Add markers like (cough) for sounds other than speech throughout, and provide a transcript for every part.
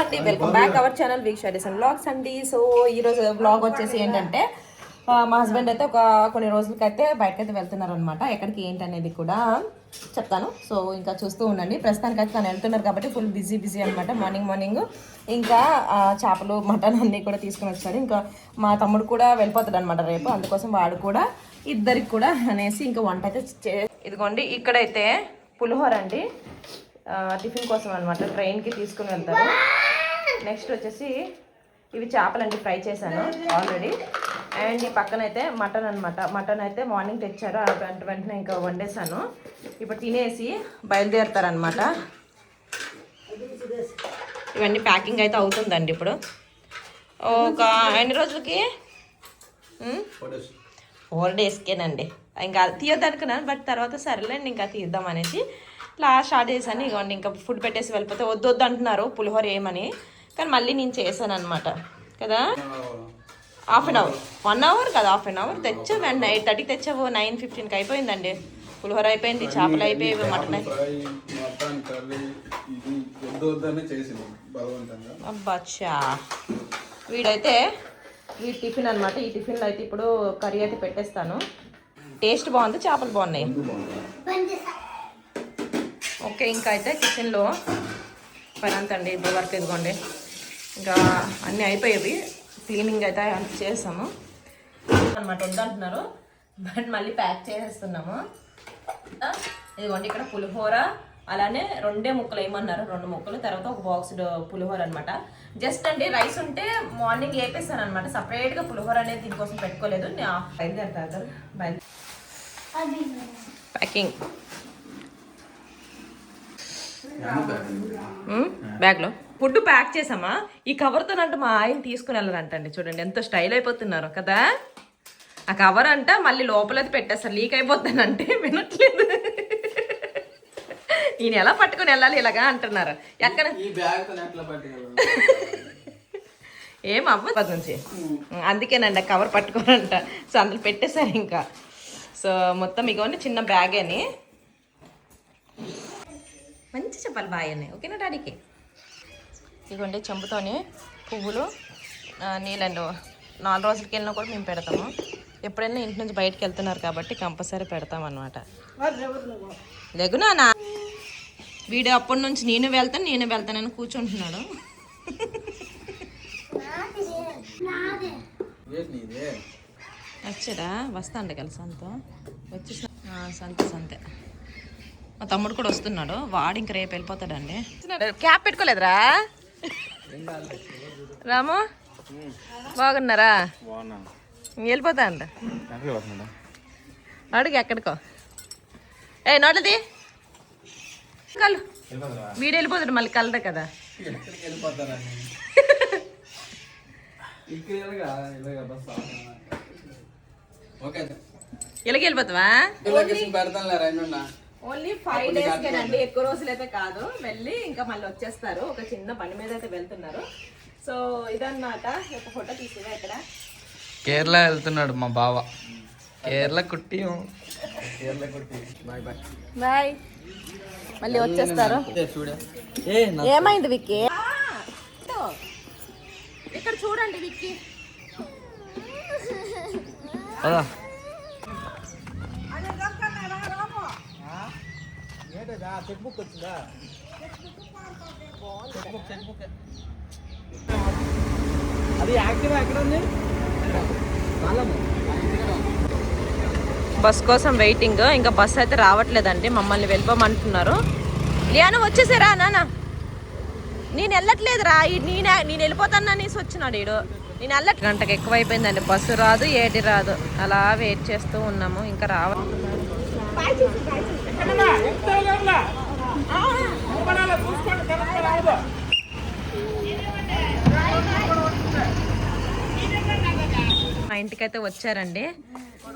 అండి. Welcome back our channel వీక్ షాడీస్ అండ్ బ్లాగ్స్ అండి. సో ఈ రోజు బ్లాగ్ వచ్చేసి ఏంటంటే మా హస్బెండ్ అయితే ఒక కొన్ని రోజులకైతే బయటకైతే వెళ్తున్నారు అనమాట ఎక్కడికి ఏంటి అనేది కూడా చెప్తాను. సో ఇంకా చూస్తూ ఉండండి. ప్రస్తుతానికి అయితే తను వెళ్తున్నారు కాబట్టి ఫుల్ బిజీ బిజీ అనమాట మార్నింగ్ మార్నింగ్ ఇంకా చేపలు మటన్ అన్నీ కూడా తీసుకుని వచ్చాడు ఇంకా మా తమ్ముడు కూడా వెళ్ళిపోతాడు అనమాట రేపు. అందుకోసం వాడు కూడా ఇద్దరికి కూడా అనేసి ఇంకా వంట అయితే చే- ఇదిగోండి ఇక్కడైతే పులిహోర అండి. టిఫిన్ కోసం అనమాట ట్రైన్కి తీసుకుని వెళ్తారు నెక్స్ట్ వచ్చేసి ఇవి చేపలండి ఫ్రై చేశాను ఆల్రెడీ అండ్ ఈ పక్కన అయితే మటన్ అనమాట మటన్ అయితే మార్నింగ్ తెచ్చారు. వెంట వెంటనే ఇంకా వండేసాను ఇప్పుడు తినేసి బయలుదేరుతారనమాట ఇవన్నీ ప్యాకింగ్ అయితే అవుతుందండి ఇప్పుడు. ఒక ఎన్ని రోజులకి? ఫోర్ డేస్కేనండి ఇంకా తీయద్దు అనుకున్నాను బట్ తర్వాత సరేలేండి ఇంకా తీద్దాం అనేసి లాస్ట్ స్టార్ట్ చేశాను. ఇగోండి ఇంకా ఫుడ్ పెట్టేసి వెళ్ళిపోతే వద్దు వద్దు అంటున్నారు పులిహోర ఏమని. కానీ మళ్ళీ నేను చేశాను అనమాట కదా? Half an hour one hour కదా హాఫ్ అన్ అవర్ తెచ్చావు అండి ఎయిట్ థర్టీకి తెచ్చావు నైన్ ఫిఫ్టీన్కి అయిపోయిందండి. పులిహోర అయిపోయింది చేపలు అయిపోయి మటన్ అబ్బాచ్చా వీడైతే ఈ టిఫిన్ అనమాట ఈ టిఫిన్లో అయితే ఇప్పుడు కర్రీ అయితే పెట్టేస్తాను. టేస్ట్ బాగుంది చేపలు బాగున్నాయి. ఓకే ఇంకా అయితే కిచెన్లో పని అంతా అండి ఇప్పుడు వరకు ఇదిగోండి. ఇంకా అన్నీ అయిపోయేవి. క్లీనింగ్ అయితే అంత చేసాము. అనమాట వద్దంటున్నారు బట్ మళ్ళీ ప్యాక్ చేసేస్తున్నాము. ఇదిగోండి ఇక్కడ పులిహోర అలానే రెండే ముక్కలు వేయమన్నారు రెండు ముక్కలు తర్వాత ఒక బాక్స్ పులిహోర అనమాట జస్ట్ అండి రైస్ ఉంటే మార్నింగ్ వేపేస్తాను అనమాట సపరేట్గా పులిహోర అనేది దీనికోసం పెట్టుకోలేదు. నేను బయలుదేరుతారు బయలుదేరి ప్యాకింగ్ బ్యాగ్లో. ఫుడ్ ప్యాక్ చేసామా? ఈ కవర్తోనంటే మా ఆయన తీసుకుని వెళ్ళరంటండి. చూడండి ఎంతో స్టైల్ అయిపోతున్నారు కదా. ఆ కవర్ అంట మళ్ళీ లోపలది పెట్టేస్తారు. లీక్ అయిపోతానంటే వినట్లేదు. ఈయన ఎలా పట్టుకొని వెళ్ళాలి ఇలాగా అంటున్నారు. ఎక్కడ? ఏం అవ్వదు నుంచి. అందుకేనండి ఆ కవర్ పట్టుకోనంట. సో అందులో పెట్టేశారు ఇంకా. సో మొత్తం ఇగోండి చిన్న బ్యాగ్ అని మంచి చెప్పాలి బాయ్ అని ఓకేనా డాడీకి? ఇదిగోండి చెంబుతోని పువ్వులు నీళ్ళండి నాలుగు రోజులకి వెళ్ళినా కూడా మేము పెడతాము. ఎప్పుడైనా ఇంటి నుంచి బయటకు వెళ్తున్నారు కాబట్టి కంపల్సరీ పెడతాం అనమాట లేకునా నా వీడు అప్పటి నుంచి నేను వెళ్తాను నేను వెళ్తానని కూర్చుంటున్నాడు. నీదే. వచ్చాడా వస్తాండి కదా సంత. వచ్చేసిన ఆ, సంత సంతే. మా తమ్ముడు కూడా వస్తున్నాడు. వాడు ఇంక రేపు వెళ్ళిపోతాడండి. క్యాప్ పెట్టుకోలేదురా? రాము బాగున్నారా? బాగున్నా వెళ్ళిపోతా అంట అడుగు ఎక్కడికో. ఏ నోట్లది? కళ్ళు. వీడు వెళ్ళిపోతాడు మళ్ళీ కలరా కదా. (laughs) ఇలాగా వెళ్ళిపోతావా? ఓన్లీ ఫైవ్ డేస్ కేనండి ఎక్కువ రోజులు అయితే కాదు. వెళ్ళి ఇంకా మళ్ళీ వచ్చేస్తారు. ఒక చిన్న పని మీద అయితే వెళ్తున్నారు. సో ఇదన్నమాట. ఒక ఫోటో తీసుకురా ఇక్కడ? కేరళ వెళ్తున్నాడు మా బావ. కేరళ కుట్టి. కేరళ కొట్టి. Bye bye. బాయ్. మళ్ళీ వచ్చేస్తారు. చూడే. ఏమైంది విక్కీ? ఇక్కడ చూడండి విక్కీ. చెక్ బుక్ వచ్చిందా అది యాక్టివ్ ఎక్కడ ఉంది? బస్ కోసం వెయిటింగ్. ఇంకా బస్ అయితే రావట్లేదండి. మమ్మల్ని వెళ్ళిపోమంటున్నారు. లియాను వచ్చేసారా నాన్న నేను. వెళ్ళట్లేదురా ఈ నేను నేను వెళ్ళిపోతాను అనేసి వచ్చినాడు ఈడు. నేను వెళ్ళట్ గంటకు ఎక్కువ అయిపోయిందండి బస్సు రాదు ఏటి రాదు. అలా వెయిట్ చేస్తూ ఉన్నాము. ఇంకా రావ మా ఇంటికైతే వచ్చారండి.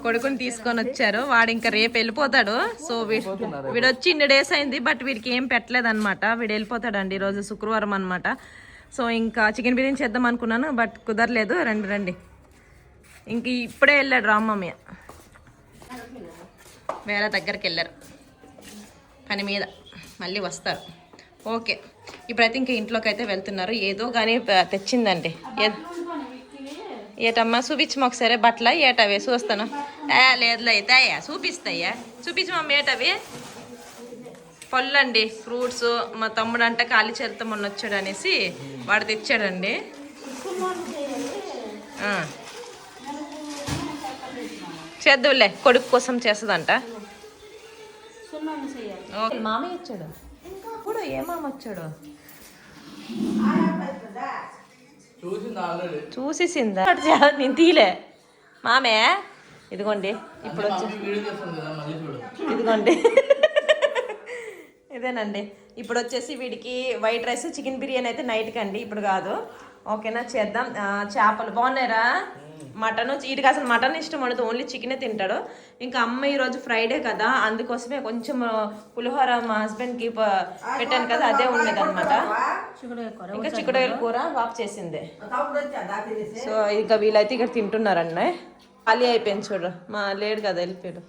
కొడుకుని తీసుకొని వచ్చారు. వాడు ఇంకా రేపు వెళ్ళిపోతాడు. సో వీడు వచ్చి ఇన్ని డేస్ అయింది బట్ వీడికి ఏం పెట్టలేదు అనమాట వీడు వెళ్ళిపోతాడండి ఈరోజు శుక్రవారం అనమాట సో ఇంకా చికెన్ బిర్యానీ చేద్దాం అనుకున్నాను బట్ కుదరలేదు. రండి రండి. ఇంక ఇప్పుడే వెళ్ళాడు రామమ్మయ్య వేరే దగ్గరికి వెళ్ళారు. పని మీద మళ్ళీ వస్తారు. ఓకే. ఇప్పుడైతే ఇంకా ఇంట్లోకి అయితే వెళ్తున్నారు. ఏదో కానీ తెచ్చిందండి. ఏ- ఏటమ్మా? చూపించమా ఒకసారి బట్టల? ఏటవి? చూస్తాను. ఏ లేదులే అయితే అయ్యా. చూపిస్తాయ్యా. చూపించమమ్మ ఏటవి? పళ్ళండి. ఫ్రూట్స్. మా తమ్ముడు అంటే ఖాళీ చేరితో మొన్న వచ్చాడు అనేసి వాడు తెచ్చాడండి. చేద్దులే కొడుకు కోసం చేస్తుందంట. మామయ్య వచ్చాడు? ఇప్పుడు ఏ మామ వచ్చాడు? చూసింది ఆల్రెడీ చూసేసిందా? నేను తీలే. మామే ఇదిగోండి ఇప్పుడు వచ్చి. ఇదిగోండి. ఇదేనండి. ఇప్పుడు వచ్చేసి వీడికి వైట్ రైస్ చికెన్ బిర్యానీ అయితే నైట్కి అండి ఇప్పుడు కాదు. ఓకేనా చేద్దాం. చేపలు. బాగున్నారా మటన్ వీడికి అసలు మటన్ ఇష్టం ఉండదు. ఓన్లీ చికెనే తింటాడు. ఇంకా అమ్మ ఈరోజు ఫ్రైడే కదా అందుకోసమే కొంచెం పులిహోర మా హస్బెండ్కి పెట్టాను కదా అదే ఉండేది అనమాట ఇంకా చిక్కుడుకాయల కూర బాప్ చేసింది. సో ఇంకా వీళ్ళైతే ఇక్కడ తింటున్నారండి ఖాళీ అయిపోయింది చూడు. మా లేడు కదా వెళ్ళిపోయాడు.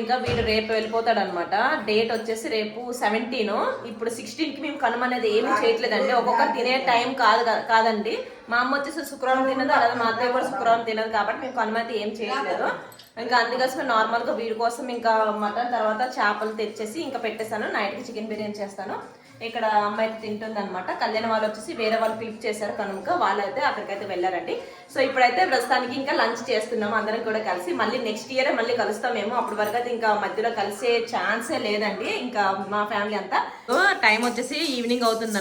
ఇంకా వీడు రేపు వెళ్ళిపోతాడు అనమాట డేట్ వచ్చేసి రేపు సెవెంటీన్ ఇప్పుడు సిక్స్టీన్కి మేము కనుమ అనేది ఏమీ చేయట్లేదండి. ఒక్కొక్క తినే టైం కాదు కాదండి. మా అమ్మ వచ్చేసి శుక్రవారం తినదు అలాగే మా అత్తయ్య కూడా శుక్రవారం తినదు కాబట్టి మేము కనుమ అయితే ఏం చేయట్లేదు. ఇంకా అందుకోసమే నార్మల్గా వీడి కోసం ఇంకా మటన్ తర్వాత చేపలు తెచ్చేసి ఇంకా పెట్టేస్తాను నైట్కి చికెన్ బిర్యానీ చేస్తాను. ఇక్కడ అమ్మాయి అయితే తింటుంది అనమాట కళ్యాణ్ వాళ్ళు వచ్చేసి వేరే వాళ్ళు పిలుపు చేశారు కనుక వాళ్ళు అయితే అక్కడికైతే వెళ్ళారండి. సో ఇప్పుడైతే ప్రస్తుతానికి ఇంకా లంచ్ చేస్తున్నాము అందరం కూడా కలిసి. మళ్ళీ నెక్స్ట్ ఇయర్ మళ్ళీ కలుస్తామేమో అప్పటి వరకు అయితే ఇంకా మధ్యలో కలిసే ఛాన్సే లేదండి. ఇంకా మా ఫ్యామిలీ అంతా. టైం వచ్చేసి ఈవినింగ్ అవుతుంది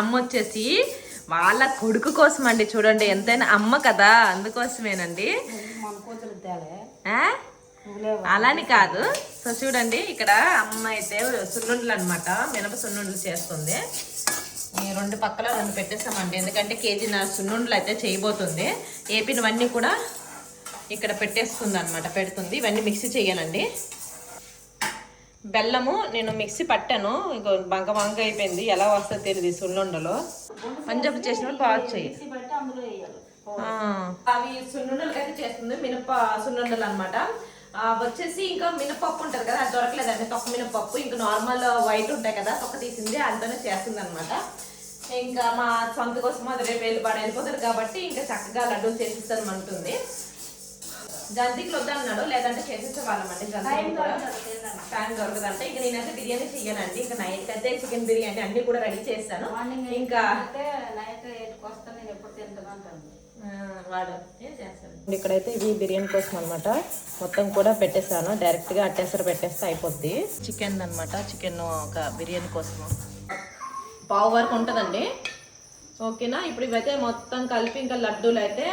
అమ్మ వచ్చేసి వాళ్ళ కొడుకు కోసం అండి చూడండి ఎంతైనా అమ్మ కదా అందుకోసమేనండి? అలాని కాదు. సో చూడండి ఇక్కడ అమ్మ అయితే సున్నుండలు అనమాట మినప సున్నుండలు చేస్తుంది. ఈ రెండు పక్కల రెండు పెట్టేస్తామండి ఎందుకంటే కేజీన్నర సున్నుండలు అయితే చేయబోతుంది. ఏపినవన్నీ కూడా ఇక్కడ పెట్టేస్తుంది అనమాట పెడుతుంది. ఇవన్నీ మిక్సీ చేయాలండి బెల్లము నేను మిక్సీ పట్టాను. ఇంకో బంక బంక అయిపోయింది. ఎలా వస్తుందో తెలియదు సున్నుండలో. పంజాబ్ చేసినప్పుడు బాగా చేయి అవి సున్నుండలకి అయితే చేస్తుంది. మినప సున్నుండలు అనమాట వచ్చేసి ఇంకా మినపప్పు ఉంటుంది కదా అది దొరకలేదండి. తొక్క మినపప్పు ఇంకా నార్మల్ వైట్ ఉంటాయి కదా తొక్క తీసింది అందులోనే చేస్తుంది అనమాట ఇంకా మా సొంత కోసం అది రేపు వెళ్ళి పడి వెళ్ళిపోతారు కాబట్టి ఇంకా చక్కగా లడ్డూలు చేసిస్తాను అంటుంది జంతికలు వద్దన్నాడు లేదంటే చేసేసే వాళ్ళమండి టైం దొరకదంటే. ఇంకా నేనైతే బిర్యానీ చెయ్యనండి. ఇంకా నైట్ అయితే చికెన్ బిర్యానీ అన్ని కూడా రెడీ చేస్తాను ఇంకా ఆ, వాడు ఏం చేస్తాడు ఇక్కడైతే ఇవి బిర్యానీ కోసం అనమాట మొత్తం కూడా పెట్టేసాను డైరెక్ట్గా అట్టేసరి పెట్టేస్తే అయిపోద్ది. చికెన్ అన్నమాట. చికెన్ ఒక బిర్యానీ కోసము పావు వరకు ఉంటుందండి. ఓకేనా? ఇప్పుడు ఇవైతే మొత్తం కలిపి ఇంకా లడ్డూలు అయితే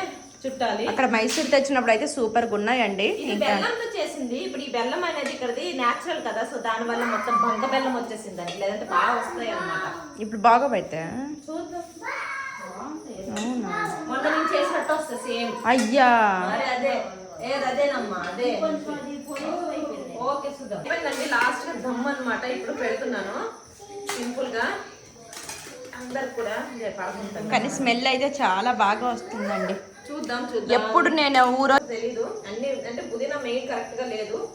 చుట్టాలి. అక్కడ మైసూర్ తెచ్చినప్పుడు అయితే సూపర్గా ఉన్నాయండి. ఇది బెల్లంతో చేసింది ఇప్పుడు ఈ బెల్లం అనేది ఇక్కడది నేచురల్ కదా సో దాని వల్ల మొత్తం బంక బెల్లం వచ్చేసింది అండి లేదంటే బాగా వస్తాయి అన్నమాట ఇప్పుడు బాగా పెట్టా మొన్న అయ్యా. ఓకే అయిపోయిందండి లాస్ట్ దమ్ అన్నమాట. ఇప్పుడు పెడుతున్నాను. సింపుల్గా. కానీ స్మెల్ అయితే చాలా బాగా వస్తుందండి. చూద్దాం చూద్దాం. ఎప్పుడు నేను ఊరో తెలీదు. అన్ని అంటే పుదీనా మెయిన్ కరెక్ట్గా లేదు.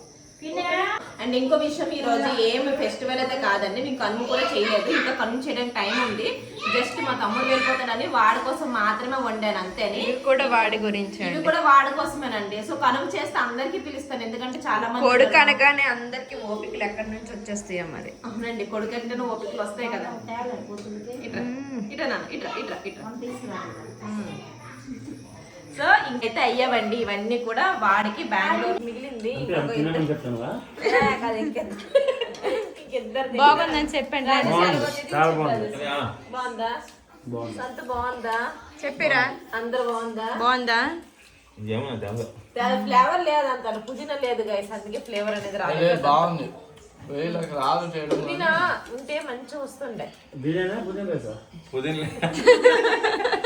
అండ్ ఇంకో విషయం ఈ రోజు ఏం ఫెస్టివల్ అయితే కాదండి నేను కన్ను కూడా చేయలేదు. ఇంకా కన్ను చేయడానికి టైం ఉంది. జస్ట్ మా తమ్ముడు వెళ్ళిపోతాడని వాడి కోసం మాత్రమే వండాను అంతేని ఇది కూడా వాడి గురించి ఇవి కూడా వాడి కోసమేనండి. సో కనుమ చేస్తే అందరికీ పిలుస్తాను. ఎందుకంటే చాలా మంది కొడుకు అనగానే అందరికి ఓపికలు ఎక్కడి నుంచి వచ్చేస్తాయో మరి. అవునండి కొడుకు అంటే ఓపికలు వస్తాయి కదా. ఇట్రా ఇట్రా ఇట్రా ఇట్రా ఇట్రా. ఇంకైతే అయ్యావండి. ఇవన్నీ కూడా వాడికి బెంగళూరు మిగిలింది. బాగుందని చెప్పండి బాగుంది. బాగుందా. సంత బాగుందా? చెప్పిరా. అందరు బాగుందా? బాగుందా? ఫ్లేవర్ లేదు అంటారు. పుదీనా లేదు గైస్ అందుకే ఫ్లేవర్ అనేది రాలేదు బాగుంది. రాదు పుదీనా ఉంటే మంచిగా వస్తుండే. బిర్యానీ పుదీనా పుదీనా. (laughs)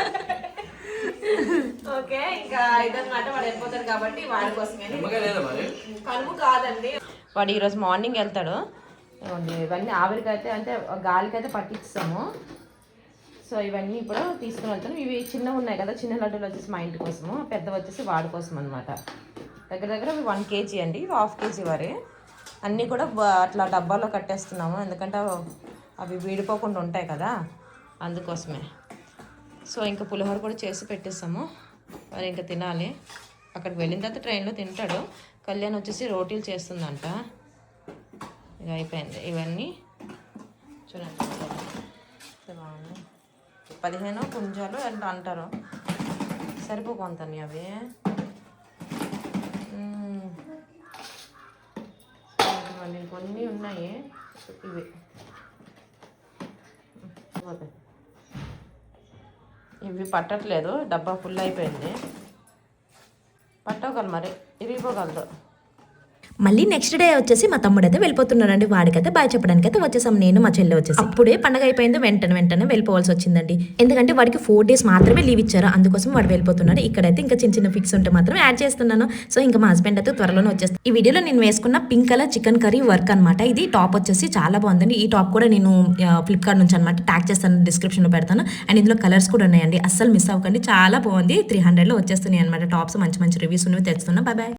ఓకే ఇంకా ఇదన్నమాట వాడు వెళ్ళిపోతాడు కాబట్టి వాడి కోసమే. కలుపు కాదండి. వాడు ఈరోజు మార్నింగ్ వెళ్తాడు. ఇవన్నీ ఆవిరికైతే అంటే గాలికైతే పట్టిస్తాము. సో ఇవన్నీ ఇప్పుడు తీసుకుని వెళ్తాను. ఇవి చిన్నవి ఉన్నాయి కదా చిన్న లడ్డూలు వచ్చేసి మా ఇంటి కోసము పెద్ద వచ్చేసి వాడి కోసం అనమాట దగ్గర దగ్గర ఇవి వన్ కేజీ అండి ఇవి హాఫ్ కేజీ వరే. అన్నీ కూడా అట్లా డబ్బాలో కట్టేస్తున్నాము ఎందుకంటే అవి వీడిపోకుండా ఉంటాయి కదా అందుకోసమే. సో ఇంకా పులిహోర కూడా చేసి పెట్టేస్తాము. మరి ఇంకా తినాలి. అక్కడికి వెళ్ళిన తర్వాత ట్రైన్లో తింటాడు. కళ్యాణ్ వచ్చేసి రోటీలు చేస్తుందంట. ఇక అయిపోయింది. ఇవన్నీ చూడండి. బాగుంది పదిహేను పుంజాలు ఎంత అంటారు? సరిపోకుంటాయి అవి. మళ్ళీ కొన్ని ఉన్నాయి. ఇవి. ఓకే. ఇవి పట్టట్లేదు డబ్బా ఫుల్ అయిపోయింది. పట్టగలరు మరి ఇరిగిపోగలదు మళ్ళీ నెక్స్ట్ డే వచ్చేసి మా తమ్ముడు అయితే వెళ్ళిపోతున్నాడండి. వాడికైతే బాయ్ చెప్పడానికి అయితే వచ్చేసాం. నేను మా చెల్లె వచ్చేసి. అప్పుడే పండగ అయిపోయింది. వెంటనే వెంటనే వెళ్ళిపోవాల్సి వచ్చిందండి. ఎందుకంటే వాడికి ఫోర్ డేస్ మాత్రమే లీవ్ ఇచ్చారు. అందుకోసం వాడు వెళ్ళిపోతున్నాడు ఇక్కడైతే ఇంకా చిన్న చిన్న ఫిక్స్ ఉంటే మాత్రం యాడ్ చేస్తున్నాను. సో ఇంకా మా హస్బెండ్ అయితే త్వరలోనే వచ్చేస్తాను ఈ వీడియోలో నేను వేసుకున్న pink colour chicken curry work అనమాట ఇది టాప్ వచ్చేసి చాలా బాగుందండి. ఈ టాప్ కూడా నేను ఫ్లిప్కార్ట్ నుంచి అనమాట ట్యాగ్ చేస్తాను. డిస్క్రిప్షన్లో పెడతాను. అండ్ ఇందులో కలర్స్ కూడా ఉన్నాయండి. అస్సలు మిస్ అవ్వకండి. చాలా బాగుంది. త్రీ హండ్రెడ్లో వచ్చేస్తున్నాయి అనమాట టాప్స్ మంచి మంచి రివ్యూస్ ఉన్నవి తెచ్చుతున్నా. Bye bye